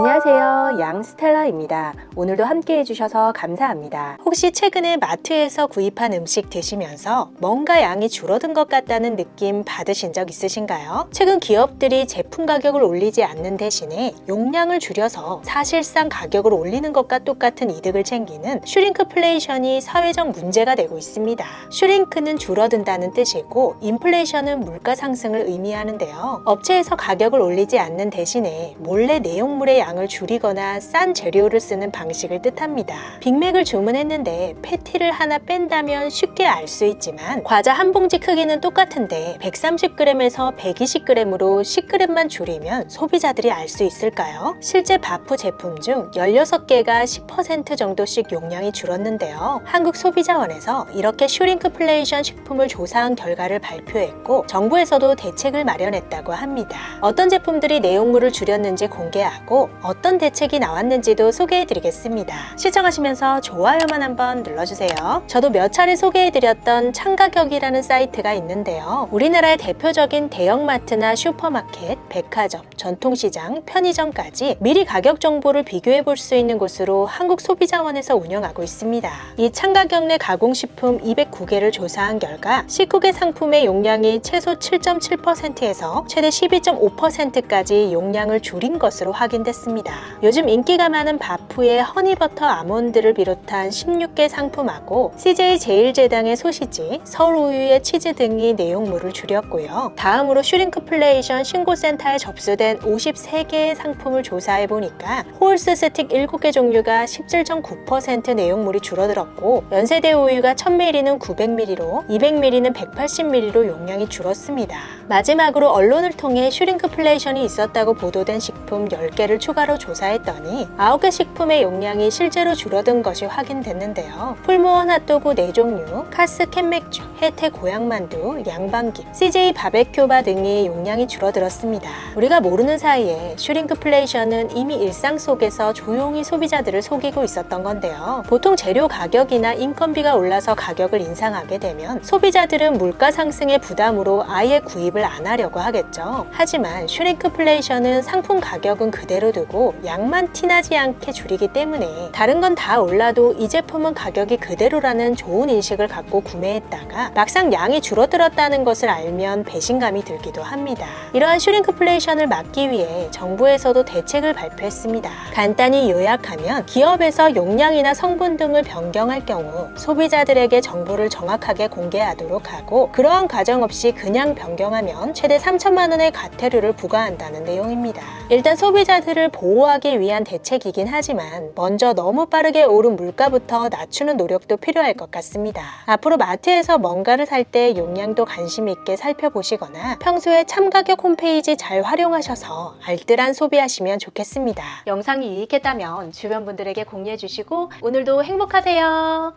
안녕하세요. 양스텔라입니다. 오늘도 함께 해주셔서 감사합니다. 혹시 최근에 마트에서 구입한 음식 드시면서 뭔가 양이 줄어든 것 같다는 느낌 받으신 적 있으신가요? 최근 기업들이 제품 가격을 올리지 않는 대신에 용량을 줄여서 사실상 가격을 올리는 것과 똑같은 이득을 챙기는 슈링크플레이션이 사회적 문제가 되고 있습니다. 슈링크는 줄어든다는 뜻이고 인플레이션은 물가 상승을 의미하는데요. 업체에서 가격을 올리지 않는 대신에 몰래 내용물의 양을 줄이거나 싼 재료를 쓰는 방식을 뜻합니다. 빅맥을 주문했는데 패티를 하나 뺀다면 쉽게 알 수 있지만 과자 한 봉지 크기는 똑같은데 130g에서 120g으로 10g만 줄이면 소비자들이 알 수 있을까요? 실제 바프 제품 중 16개가 10% 정도씩 용량이 줄었는데요. 한국 소비자원에서 이렇게 슈링크플레이션 식품을 조사한 결과를 발표했고 정부에서도 대책을 마련했다고 합니다. 어떤 제품들이 내용물을 줄였는지 공개하고 어떤 대책이 나왔는지도 소개해드리겠습니다. 시청하시면서 좋아요만 한번 눌러주세요. 저도 몇 차례 소개해드렸던 창가격이라는 사이트가 있는데요. 우리나라의 대표적인 대형마트나 슈퍼마켓, 백화점, 전통시장, 편의점까지 미리 가격 정보를 비교해 볼 수 있는 곳으로 한국 소비자원에서 운영하고 있습니다. 이 창가격 내 가공식품 209개를 조사한 결과 19개 상품의 용량이 최소 7.7%에서 최대 12.5%까지 용량을 줄인 것으로 확인됐습니다. 요즘 인기가 많은 바프의 허니버터 아몬드를 비롯한 16개 상품하고 CJ 제일제당의 소시지, 서울우유의 치즈 등이 내용물을 줄였고요. 다음으로 슈링크플레이션 신고센터에 접수된 53개의 상품을 조사해 보니까 홀스 스틱 7개 종류가 17.9% 내용물이 줄어들었고 연세대 우유가 1000ml는 900ml로 200ml는 180ml로 용량이 줄었습니다. 마지막으로 언론을 통해 슈링크플레이션이 있었다고 보도된 식품 10개를 추가로 조사했더니 9개 식품의 용량이 실제로 줄어든 것이 확인됐는데요. 풀무원 핫도그 4종류, 카스 캔맥주, 혜태 고향만두, 양방김, CJ 바베큐바 등이 용량이 줄어들었습니다. 우리가 모르는 사이에 슈링크플레이션은 이미 일상 속에서 조용히 소비자들을 속이고 있었던 건데요. 보통 재료 가격이나 인건비가 올라서 가격을 인상하게 되면 소비자들은 물가 상승의 부담으로 아예 구입을 안 하려고 하겠죠. 하지만 슈링크플레이션은 상품 가격은 그대로 두고 양만 티나지 않게 줄이기 때문에 다른 건 다 올라도 이 제품은 가격이 그대로라는 좋은 인식을 갖고 구매했다가 막상 양이 줄어들었다는 것을 알면 배신감이 들기도 합니다. 이러한 슈링크플레이션을 막기 위해 정부에서도 대책을 발표했습니다. 간단히 요약하면 기업에서 용량이나 성분 등을 변경할 경우 소비자들에게 정보를 정확하게 공개하도록 하고 그러한 과정 없이 그냥 변경하면 최대 3천만 원의 과태료를 부과한다는 내용입니다. 일단 소비자들을 보호하기 위한 대책이긴 하지만 먼저 너무 빠르게 오른 물가부터 낮추는 노력도 필요할 것 같습니다. 앞으로 마트에서 뭔가를 살 때 용량도 관심 있게 살펴보시거나 평소에 참가격 홈페이지 잘 활용하셔서 알뜰한 소비하시면 좋겠습니다. 영상이 유익했다면 주변 분들에게 공유해 주시고 오늘도 행복하세요.